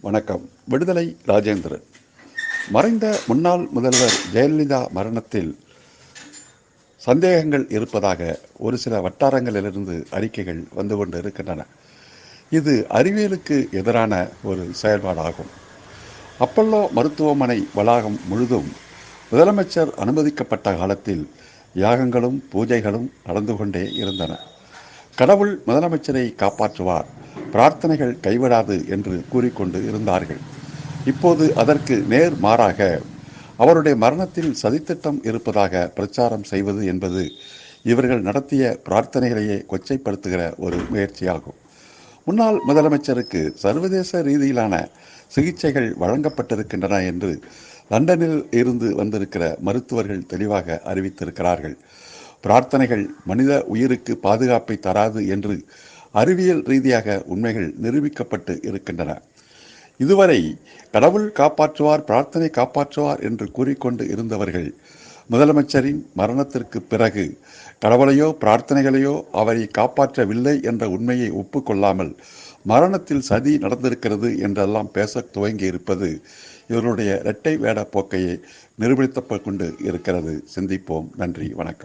வணக்கம். விடுதலை ராஜேந்திரன். மறைந்த முன்னாள் முதல்வர் ஜெயலலிதா மரணத்தில் சந்தேகங்கள் இருப்பதாக ஒரு சில வட்டாரங்களிலிருந்து அறிக்கைகள் வந்து கொண்டு இருக்கின்றன. இது அறிவியலுக்கு எதிரான ஒரு செயல்பாடாகும். அப்பல்லோ மருத்துவமனை வளாகம் முழுதும் முதலமைச்சர் அனுமதிக்கப்பட்ட காலத்தில் யாகங்களும் பூஜைகளும் நடந்து கொண்டே இருந்தன. கடவுள் முதலமைச்சரை காப்பாற்றுவார். பிரார்த்தனைகள் கைவிடாது என்று கூறிக்கொண்டு இருந்தார்கள். இப்போது அதற்கு நேர் மாறாக அவருடைய மரணத்தில் சதித்திட்டம் இருப்பதாக பிரச்சாரம் செய்வது என்பது இவர்கள் நடத்திய பிரார்த்தனைகளையே கொச்சைப்படுத்துகிற ஒரு முயற்சியாகும். முன்னாள் முதலமைச்சருக்கு சர்வதேச ரீதியிலான சிகிச்சைகள் வழங்கப்பட்டிருக்கின்றன என்று லண்டனில் இருந்து வந்திருக்கிற மருத்துவர்கள் தெளிவாக அறிவித்திருக்கிறார்கள். பிரார்த்தனைகள் மனித உயிருக்கு பாதுகாப்பை தராது என்று அறிவியல் ரீதியாக உண்மைகள் நிரூபிக்கப்பட்டு இருக்கின்றன. இதுவரை கடவுள் காப்பாற்றுவார் பிரார்த்தனை காப்பாற்றுவார் என்று கூறிக்கொண்டு இருந்தவர்கள் முதலமைச்சரின் மரணத்திற்கு பிறகு கடவுளையோ பிரார்த்தனைகளையோ அவரை காப்பாற்றவில்லை என்ற உண்மையை ஒப்புக்கொள்ளாமல் மரணத்தில் சதி நடந்திருக்கிறது என்றெல்லாம் பேச துவங்கி இருப்பது இவருடைய இரட்டை வேட போக்கையை நிரூபித்துக் கொண்டு இருக்கிறது. சிந்திப்போம். நன்றி. வணக்கம்.